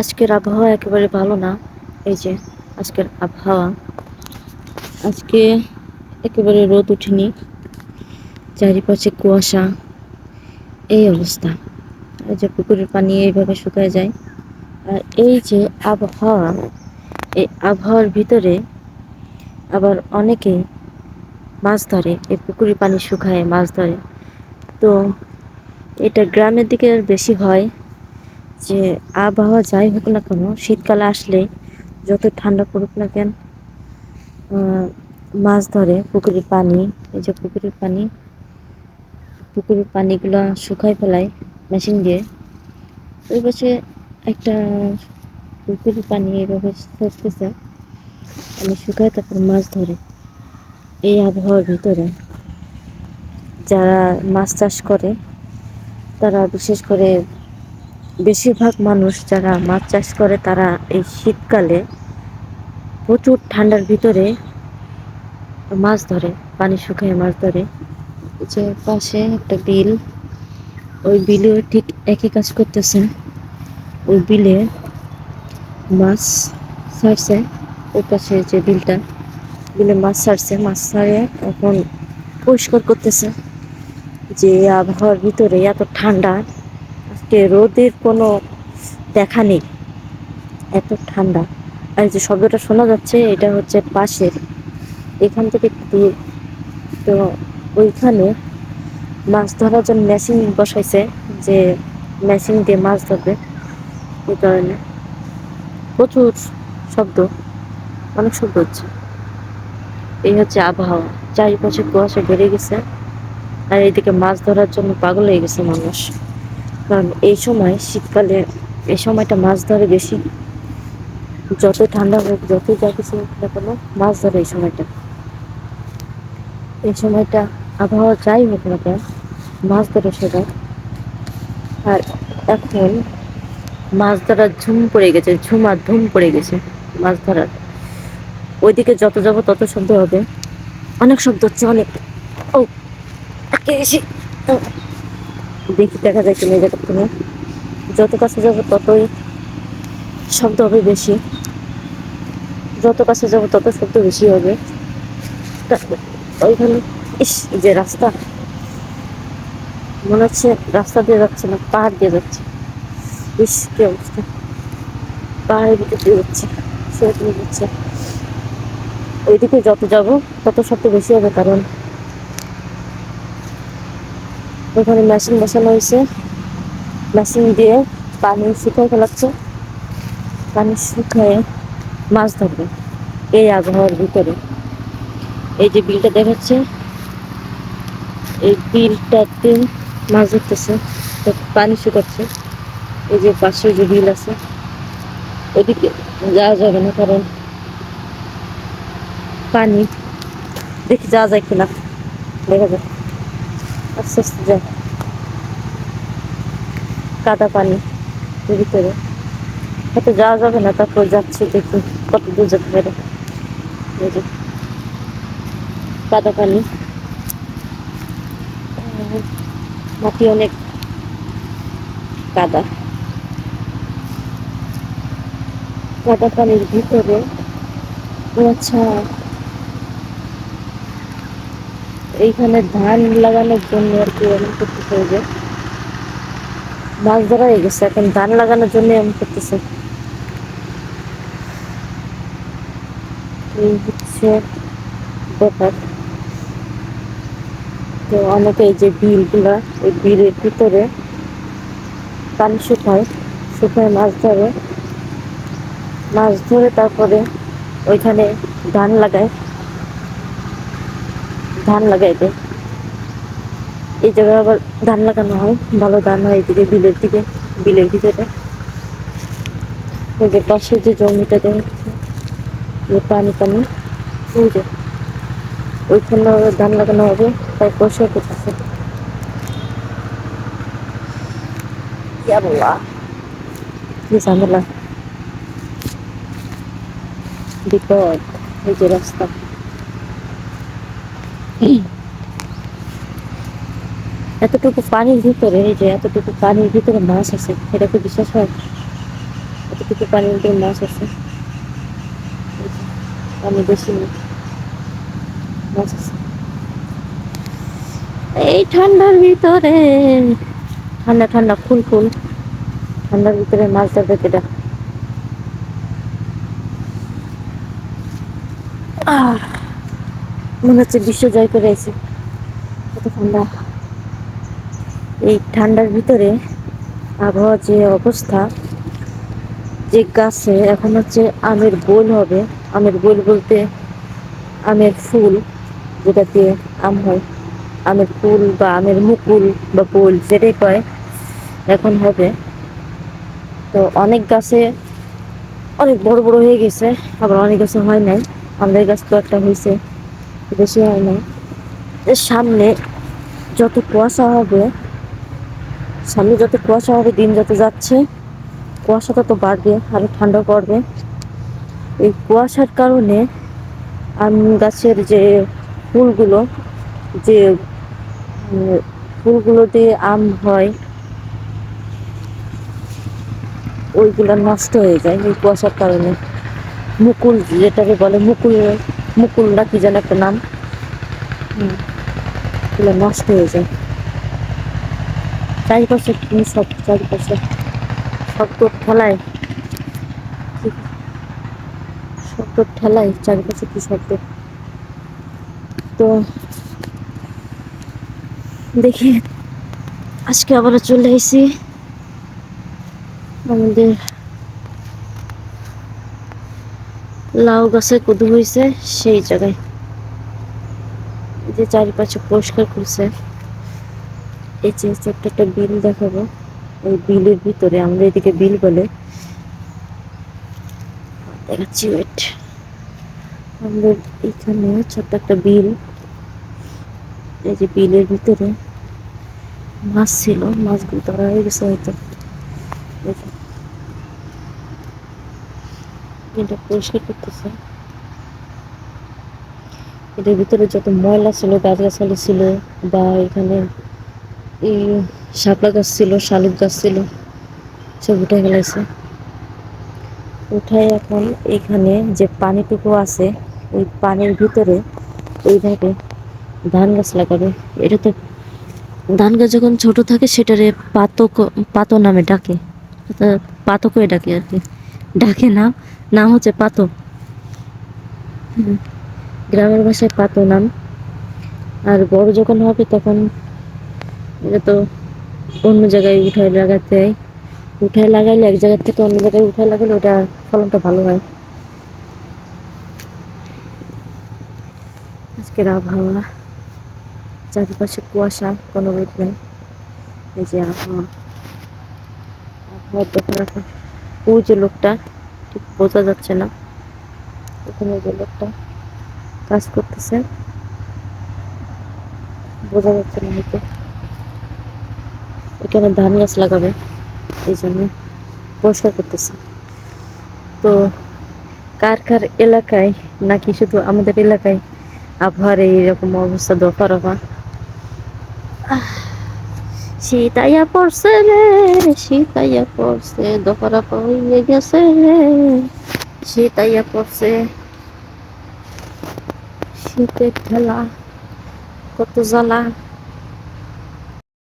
আজকের আবহাওয়া একেবারে ভালো না। এই যে আজকের আবহাওয়া। আজকে একেবারে রোদ উঠেনি। চারিপাশে কুয়াশা। এই অবস্থা। এই যে পুকুরের পানি এইভাবে শুকায় যায়। আর এই যে আবহাওয়া, এই আবহাওয়ার ভিতরে আবার অনেকে মাছ ধরে। এই পুকুরের পানি শুকায়, মাছ ধরে। তো এটা গ্রামের দিকে বেশি হয়। যে আবহাওয়া যাই হোক না কেন, শীতকালে আসলে যত ঠান্ডা পড়ুক না কেন মাছ ধরে, পুকুরের পানি, এই যে পুকুরের পানি, পুকুরের পানিগুলো শুকাই ফেলায় মেশিন দিয়ে। ওই পাশে একটা পুকুরের পানি এইভাবে সরতেছে আমি শুকায় তারপর মাছ ধরে। এই আবহাওয়ার ভিতরে যারা মাছ চাষ করে, তারা বিশেষ করে বেশিরভাগ মানুষ যারা মাছ চাষ করে, তারা এই শীতকালে প্রচুর ঠান্ডার ভিতরে মাছ ধরে, পানি শুকায় মাছ ধরে। যে পাশে একটা বিল, ওই বিলেও ঠিক একই কাজ করতেছে। ওই বিলে মাছ ছাড়ছে, ওই পাশে যে বিলটা, বিলে মাছ ছাড়ছে। মাছ ছাড়ে এখন পরিষ্কার করতেছে যে আবহাওয়ার ভিতরে এত ঠান্ডা আজকে রোদের কোনো দেখা নেই। এত ঠান্ডা। আর যে শব্দটা শোনা যাচ্ছে, এটা হচ্ছে পাশের। এখান থেকে দূর তো ওইখানে মাছ ধরার জন্য মেশিন বসাইছে যে মেশিন দিয়ে মাছ ধরবে। এই কারণে প্রচুর শব্দ, অনেক শব্দ হচ্ছে। এই হচ্ছে আবহাওয়া। চারিপাশে কুয়াশা বেড়ে গেছে। আর এইদিকে মাছ ধরার জন্য পাগল হয়ে গেছে মানুষ। কারণ এই সময় শীতকালে এই সময়টা মাছ ধরে বেশি। যত ঠান্ডা হোক, যত যা কিছু না কোনো, মাছ ধরে এই সময়টা। এই সময়টা আবহাওয়া যাই হোক না কেন, মাছ ধরে সবাই। আর এখন মাছ ধরার ঝুম পড়ে গেছে, ঝুম আর ধুম পড়ে গেছে মাছ ধরার। ওইদিকে যত যাব তত শব্দ হবে। অনেক শব্দ হচ্ছে, অনেক। ও দেখি, দেখা যায় কিনা জায়গা থেকে। যত কাছে যাব ততই শব্দ হবে বেশি। যত কাছে যাব তত শব্দ বেশি হবে। ওইখানে, ইস যে রাস্তা। মনে হচ্ছে রাস্তা দিয়ে যাচ্ছে না, পাহাড় দিয়ে যাচ্ছে। ইস, কি অবস্থা। পাহাড়ের ভিতর দিয়ে যাচ্ছে সেরকম যাচ্ছে ওইদিকে যত যাব, তত শব্দ বেশি হবে কারণ ওখানে মেশিন বসানো হয়েছে। মেশিন দিয়ে পানি শুকায় ফেলাচ্ছে। পানি শুকায় মাছ ধরবে এই আবহাওয়ার ভিতরে। এই যে বিলটা দেখাচ্ছে, এই বিলটাতে মাছ ধরতেছে পানি শুকাচ্ছে। এই যে পাশে যে বিল আছে, ওদিকে যাওয়া যাবে না, কারণ পানি দেখি যাওয়া যায় কিনা, দেখা যায় আস্তে আস্তে যায় কাদা পানি ভিতরে। হয়তো যাওয়া যাবে না, তারপর যাচ্ছে দেখি কত দূর যেতে পারে কাদা পানি। মাটি অনেক কাদা। কাদা পানির ভিতরে আচ্ছা এইখানে ধান লাগানোর জন্য আর কি এমন করতেছে যে। মাছ ধরা হয়ে গেছে, এখন ধান লাগানোর জন্য এমন করতেছে। এই হচ্ছে ব্যাপার। তো অনেকে এই যে বিলগুলা ওই বিলের ভিতরে পানি শুকায় শুকায় মাছ ধরে। মাছ ধরে তারপরে ওইখানে ধান লাগায়। ধান লাগাই দেয় এই জায়গায় আবার ধান লাগানো হয়, ভালো ধান হয় এদিকে, বিলের দিকে, বিলের ভিতরে। ওই যে পাশে যে জমিটা দেখছে যে পানি পানি ওই যে। ওইখানে আবার ধান লাগানো হবে তাই পয়সা করতেছে। বিপদ, এই যে রাস্তা। এতটুকু পানির ভিতরে এই যে এতটুকু পানির ভিতরে মাছ আছে এটা কি বিশ্বাস হয়। এতটুকু পানির মধ্যে মাছ আছে। পানি বেশি মাছ আছে। এই ঠান্ডার ভিতরে ঠান্ডা ঠান্ডা ফুল ফুল। ঠান্ডার ভিতরে মাছ ধরবে কেটা আহ, মনে হচ্ছে বিশ্ব জয় করে এসে। কত ঠান্ডা। এই ঠান্ডার ভিতরে আবহাওয়ার যে অবস্থা, যে গাছে, এখন হচ্ছে আমের বোল হবে। আমের বোল বলতে আমের ফুল যেটা দিয়ে আম হয়। আমের ফুল বা আমের মুকুল বা বোল যেটাই কয়, এখন হবে। তো অনেক গাছে অনেক বড় বড় হয়ে গেছে, আবার অনেক গাছে হয় নাই। আমাদের গাছ তো একটা হয়েছে। বেশি হয় না। সামনে যত কুয়াশা হবে, সামনে যত কুয়াশা হবে, দিন যত যাচ্ছে কুয়াশা তত বাড়বে, আরও ঠান্ডা পড়বে। এই কুয়াশার কারণে আম গাছের যে ফুলগুলো যে ফুলগুলো দিয়ে আম হয়, ওইগুলো নষ্ট হয়ে যায় এই কুয়াশার কারণে। মুকুল যেটাকে বলে মুকুল মুকুল না কি যেন একটা নাম। এগুলো নষ্ট হয়ে যায়। চারিপাশে কি সব চারিপাশে শব্দ ঠেলায়। শব্দ ঠেলায় চারিপাশে কি শব্দ। তো দেখি আজকে আবার চলে এসেছি আমাদের লাউ গাছে কদু হয়েছে, সেই জায়গায়। যে চারিপাশে পরিষ্কার করছে। এই যে ছোট্ট একটা বিল দেখাবো। ওই বিলের ভিতরে আমরা এদিকে বিল বলে। দেখাচ্ছি ওয়েট আমাদের এখানে ছোট্ট একটা বিল। এই যে বিলের ভিতরে মাছ ছিল, মাছগুলো ধরা হয়ে গেছে হয়তো এই যে। এটা পরিষ্কার করতেছে। এটার ভিতরে যত ময়লা ছিল, গাছগাছালি ছিল, বা এখানে এই শাপলা গাছ ছিল, শালুক গাছ ছিল, সব উঠে গেছে উঠায় এখন এখানে যে পানিটুকু আছে, ওই পানির ভিতরে এইভাবে ধান গাছ লাগাবে। এটা তো ধান গাছ যখন ছোট থাকে, সেটারে পাতক পাতো নামে ডাকে। পাতকই ডাকে আর কি। ডাকে নাম নাম হচ্ছে পাতো। গ্রামের ভাষায় পাতো নাম। আর বড় যখন হবে তখন এটা তো অন্য জায়গায় উঠায় লাগাতে হয়। উঠায় লাগাইলে এক জায়গার থেকে অন্য জায়গায় উঠায় লাগালে ওটা ফলনটা ভালো হয়। আজকের আবহাওয়া। চারিপাশে কুয়াশা কোনো রোদ নেই এই যে আবহাওয়া। আবহাওয়া দেখে রাখো। ওই যে লোকটা ঠিক বোঝা যাচ্ছে না। ওখানে যে লোকটা কাজ করতেছে, বোঝা যাচ্ছে না হয়তো। এখানে ধান গাছ লাগাবে, এই জন্য পরিষ্কার করতেছে। তো কার কার এলাকায় নাকি শুধু আমাদের এলাকায় আবহাওয়ার এইরকম অবস্থা দফা রফা? শীতাইয়া পড়ছে রে শীতাইয়া পড়ছে দফা রফা হয়ে গেছে রে। শীতাইয়া পড়ছে। শীতের খেলা, কত জ্বালা।